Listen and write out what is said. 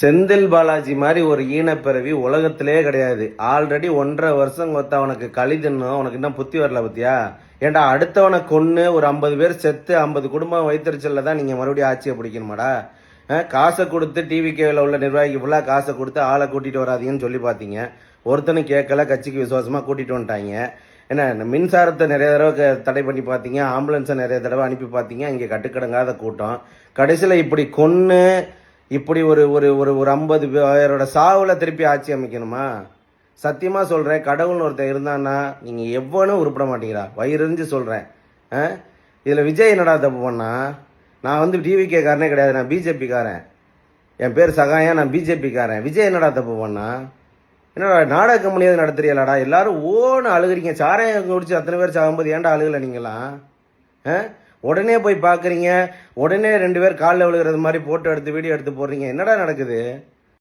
செந்தில் பாலாஜி மாதிரி ஒரு ஈனப்பிறவி உலகத்திலே கிடையாது. ஆல்ரெடி ஒன்றரை வருஷம் கொத்த அவனுக்கு களி தின்னும். அவனுக்கு இன்னும் புத்தி வரல பத்தியா? ஏன்டா அடுத்தவனை கொன்று ஒரு ஐம்பது பேர் செத்து ஐம்பது குடும்பம் வைத்தறிச்சல்ல தான் நீங்கள் மறுபடியும் ஆட்சியை பிடிக்கணுமாடா? காசை கொடுத்து டிவி கேவில் உள்ள நிர்வாகிக்கு ஃபுல்லாக காசை கொடுத்து ஆளை கூட்டிகிட்டு வராதீங்கன்னு சொல்லி பார்த்தீங்க ஒருத்தனும் கேட்கல கட்சிக்கு விசுவாசமாக கூட்டிகிட்டு வந்துட்டாங்க. என்ன இந்த மின்சாரத்தை நிறைய தடவை க- தடை பண்ணி பார்த்தீங்க ஆம்புலன்ஸை நிறைய தடவை அனுப்பி பார்த்தீங்க இங்கே கட்டுக்கடங்காத கூட்டம். கடைசியில் இப்படி கொன்று இப்படி ஒரு ஒரு ஒரு ஒரு ஐம்பது பேரோட சாவில் திருப்பி ஆட்சி அமைக்கணுமா? சத்தியமாக சொல்கிறேன் கடவுள்னு ஒருத்தன் இருந்தான்னா நீங்கள் எவ்வளோ உருப்பிட மாட்டீங்களா? வயிறுஞ்சு சொல்கிறேன் இதில் விஜய் என்னடா தப்பு பண்ணால் நான் வந்து டிவிகே காரனே கிடையாது நான் பிஜேபிக்காரன் என் பேர் சகாயம் நான் பிஜேபிக்காரன் விஜய் என்னடா தப்பு பண்ணா? என்னடா நாடக கம்பெனியாவது நடத்துறீங்களாடா? எல்லாரும் ஓன்னு அழுகிறீங்க. சாராயம் குடிச்சு அத்தனை பேர் சாகும்போது ஏன்டா அழுகலை நீங்களாம் ஆ? உடனே போய் பார்க்குறீங்க. உடனே ரெண்டு பேர் காலில் விழுகிறது மாதிரி ஃபோட்டோ எடுத்து வீடியோ எடுத்து போடுறீங்க. என்னடா நடக்குது?